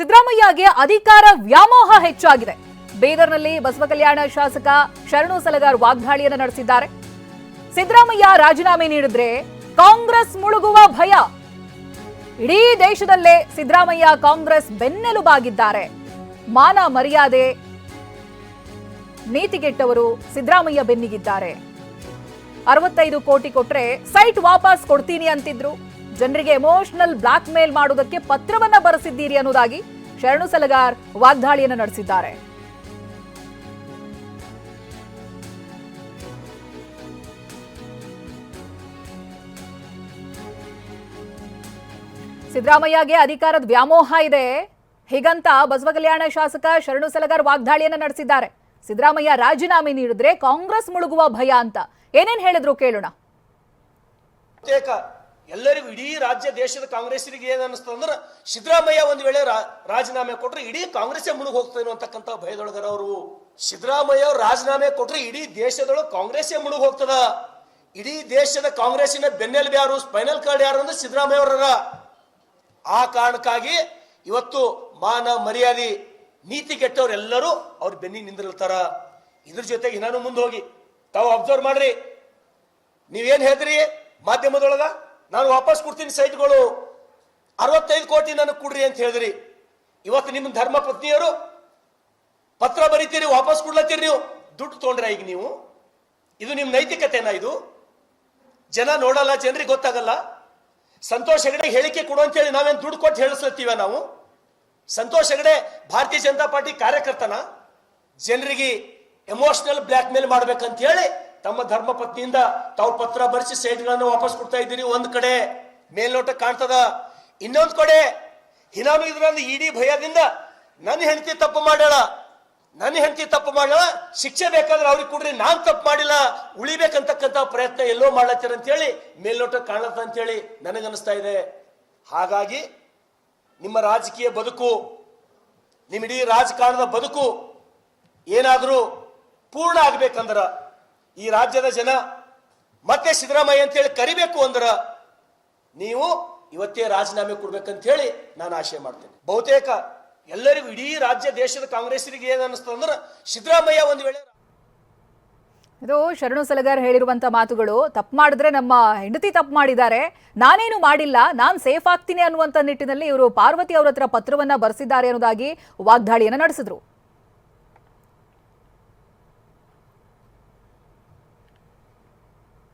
ಸಿದ್ದರಾಮಯ್ಯಗೆ ಅಧಿಕಾರ ವ್ಯಾಮೋಹ ಹೆಚ್ಚಾಗಿದೆ. ಬೀದರ್ನಲ್ಲಿ ಬಸವ ಕಲ್ಯಾಣ ಶಾಸಕ ಶರಣು ಸಲಗಾರ್ ವಾಗ್ದಾಳಿಯನ್ನು ನಡೆಸಿದ್ದಾರೆ. ಸಿದ್ದರಾಮಯ್ಯ ರಾಜೀನಾಮೆ ನೀಡಿದ್ರೆ ಕಾಂಗ್ರೆಸ್ ಮುಳುಗುವ ಭಯ. ಇಡೀ ದೇಶದಲ್ಲೇ ಸಿದ್ದರಾಮಯ್ಯ ಕಾಂಗ್ರೆಸ್ ಬೆನ್ನೆಲುಬಾಗಿದ್ದಾರೆ. ಮಾನ ಮರ್ಯಾದೆ ನೀತಿಗೆಟ್ಟವರು ಸಿದ್ದರಾಮಯ್ಯ ಬೆನ್ನಿಗಿದ್ದಾರೆ. ಅರವತ್ತೈದು ಕೋಟಿ ಕೊಟ್ರೆ ಸೈಟ್ ವಾಪಸ್ ಕೊಡ್ತೀನಿ ಅಂತಿದ್ರು. ಜನರಿಗೆ ಎಮೋಷನಲ್ ಬ್ಲಾಕ್ ಮೇಲ್ ಮಾಡುವುದಕ್ಕೆ ಪತ್ರವನ್ನ ಬರೆಸಿದ್ದೀರಿ ಅನ್ನೋದಾಗಿ ಶರಣು ಸಲಗಾರ್ ವಾಗ್ದಾಳಿಯನ್ನು ನಡೆಸಿದ್ದಾರೆ. ಸಿದ್ದರಾಮಯ್ಯಗೆ ಅಧಿಕಾರದ ವ್ಯಾಮೋಹ ಇದೆ. ಹೀಗಂತ ಬಸವ ಕಲ್ಯಾಣ ಶಾಸಕ ಶರಣು ಸಲಗಾರ್ ವಾಗ್ದಾಳಿಯನ್ನ ನಡೆಸಿದ್ದಾರೆ. ಸಿದ್ದರಾಮಯ್ಯ ರಾಜೀನಾಮೆ ನೀಡಿದ್ರೆ ಕಾಂಗ್ರೆಸ್ ಮುಳುಗುವ ಭಯ ಅಂತ ಏನೇನ್ ಹೇಳಿದ್ರು ಕೇಳೋಣ. ಎಲ್ಲರಿಗೂ ಇಡೀ ರಾಜ್ಯ, ದೇಶದ ಕಾಂಗ್ರೆಸ್ಸಿಗೆ ಏನು ಅನಿಸ್ತದೆ ಅಂದ್ರೆ ಸಿದ್ದರಾಮಯ್ಯ ಒಂದು ವೇಳೆ ರಾಜೀನಾಮೆ ಕೊಟ್ರೆ ಇಡೀ ಕಾಂಗ್ರೆಸ್ಸೇ ಮುಳುಗ್ ಹೋಗ್ತೇನೋ ಅಂತಕ್ಕಂಥ ಭಯದೊಳಗರ ಅವರು. ಸಿದ್ದರಾಮಯ್ಯ ಅವರು ರಾಜೀನಾಮೆ ಕೊಟ್ರೆ ಇಡೀ ದೇಶದೊಳಗೆ ಕಾಂಗ್ರೆಸ್ಸೇ ಮುಳುಗ್ ಹೋಗ್ತದ. ಇಡೀ ದೇಶದ ಕಾಂಗ್ರೆಸ್ಸಿನ ಬೆನ್ನೆಲುಬು ಯಾರು? ಸ್ಪೈನಲ್ ಕಾರ್ಡ್ ಯಾರು ಅಂದ್ರೆ ಸಿದ್ದರಾಮಯ್ಯ ಅವರ ಆ ಕಾರಣಕ್ಕಾಗಿ ಇವತ್ತು ಮಾನ, ಮರ್ಯಾದೆ, ನೀತಿ ಕೆಟ್ಟವರೆಲ್ಲರೂ ಅವ್ರ ಬೆನ್ನಿ ನಿಂದಿರ್ತಾರ ಇದ್ರ ಜೊತೆಗೆ ಇನ್ನೂ ಮುಂದೆ ಹೋಗಿ ತಾವು ಅಬ್ಸರ್ವ್ ಮಾಡ್ರಿ. ನೀವೇನು ಹೇಳ್ತೀರಿ ಮಾಧ್ಯಮದೊಳಗ? ನಾನು ವಾಪಸ್ ಕೊಡ್ತೀನಿ ಸೈಟ್ಗಳು ಅರವತ್ತೈದು ಕೋಟಿ ನನಗೆ ಕೊಡ್ರಿ ಅಂತ ಹೇಳಿದ್ರಿ. ಇವತ್ತು ನಿಮ್ಮ ಧರ್ಮ ಪತ್ನಿಯರು ಪತ್ರ ಬರೀತೀರಿ, ವಾಪಸ್ ಕೊಡ್ಲತ್ತೀರಿ ನೀವು. ದುಡ್ಡು ತೊಗೊಂಡ್ರೆ ಈಗ ನೀವು. ಇದು ನಿಮ್ಮ ನೈತಿಕತೆನ ಇದು? ಜನ ನೋಡಲ್ಲ, ಜನರಿಗೆ ಗೊತ್ತಾಗಲ್ಲ. ಸಂತೋಷ್ ಹೆಗಡೆ ಹೇಳಿಕೆ ಕೊಡು ಅಂತ ಹೇಳಿ ನಾವೇನು ದುಡ್ಡು ಕೊಟ್ಟು ಹೇಳಿಸ್ಲತ್ತೀವ ನಾವು? ಸಂತೋಷ್ ಹೆಗಡೆ ಭಾರತೀಯ ಜನತಾ ಪಾರ್ಟಿ ಕಾರ್ಯಕರ್ತನ. ಜನರಿಗೆ ಎಮೋಷನಲ್ ಬ್ಲ್ಯಾಕ್ ಮೇಲ್ ಮಾಡ್ಬೇಕಂತ ಹೇಳಿ ತಮ್ಮ ಧರ್ಮ ಪತ್ನಿಯಿಂದ ತಾವು ಪತ್ರ ಬರೆಸಿ ಸೈಟ್ಗಳನ್ನು ವಾಪಸ್ ಕೊಡ್ತಾ ಇದ್ದೀರಿ, ಒಂದ್ ಕಡೆ ಮೇಲ್ನೋಟ ಕಾಣ್ತದ, ಇನ್ನೊಂದು ಕಡೆ ಹಿನಾನು ಇದರಲ್ಲಿ ಇಡೀ ಭಯದಿಂದ ನನ್ನ ಹೆಂಡತಿ ತಪ್ಪು ಮಾಡ್ಯಾಳ ನನ್ನ ಹೆಂಡತಿ ತಪ್ಪು ಮಾಡ್ಯಾಳ, ಶಿಕ್ಷೆ ಬೇಕಾದ್ರೆ ಅವ್ರಿಗೆ ಕೊಡ್ರಿ, ನಾನು ತಪ್ಪು ಮಾಡಿಲ್ಲ, ಉಳಿಬೇಕಂತಕ್ಕಂಥ ಪ್ರಯತ್ನ ಎಲ್ಲೋ ಮಾಡ್ಲತ್ತೀರ ಅಂತ ಹೇಳಿ ಮೇಲ್ನೋಟ ಕಾಣತ್ತ ಅಂತ ಹೇಳಿ ನನಗನ್ನಿಸ್ತಾ ಇದೆ. ಹಾಗಾಗಿ ನಿಮ್ಮ ರಾಜಕೀಯ ಬದುಕು ನಿಮ್ಮ ಇಡೀ ರಾಜಕಾರಣದ ಬದುಕು ಏನಾದರೂ ಪೂರ್ಣ ಆಗ್ಬೇಕಂದ್ರ ಈ ರಾಜ್ಯದ ಜನ ಮತ್ತೆ ಸಿದ್ದರಾಮಯ್ಯ ಅಂತೇಳಿ ಕರಿಬೇಕು ಅಂದ್ರ ನೀವು ಇವತ್ತೇ ರಾಜೀನಾಮೆ ಕೊಡ್ಬೇಕಂತ ಹೇಳಿ ನಾನು ಆಶೆ ಮಾಡ್ತೇನೆ. ಬಹುತೇಕ ಎಲ್ಲರಿಗೂ ಇಡೀ ರಾಜ್ಯ ದೇಶದ ಕಾಂಗ್ರೆಸ್ಸಿಗೆ ಏನ್ ಅಂದ್ರೆ ಸಿದ್ದರಾಮಯ್ಯ ಒಂದು ವೇಳೆ ಇದು ಶರಣು ಸಲಗಾರ್ ಹೇಳಿರುವಂತ ಮಾತುಗಳು. ತಪ್ಪು ಮಾಡಿದ್ರೆ ನಮ್ಮ ಹೆಂಡತಿ ತಪ್ಪು ಮಾಡಿದ್ದಾರೆ. ನಾನೇನು ಮಾಡಿಲ್ಲ, ನಾನ್ ಸೇಫ್ ಆಗ್ತೀನಿ ಅನ್ನುವಂತ ನಿಟ್ಟಿನಲ್ಲಿ ಇವರು ಪಾರ್ವತಿ ಅವರ ಹತ್ರ ಪತ್ರವನ್ನ ಬರೆಸಿದ್ದಾರೆ ಅನ್ನೋದಾಗಿ ವಾಗ್ದಾಳಿಯನ್ನ ನಡೆಸಿದ್ರು.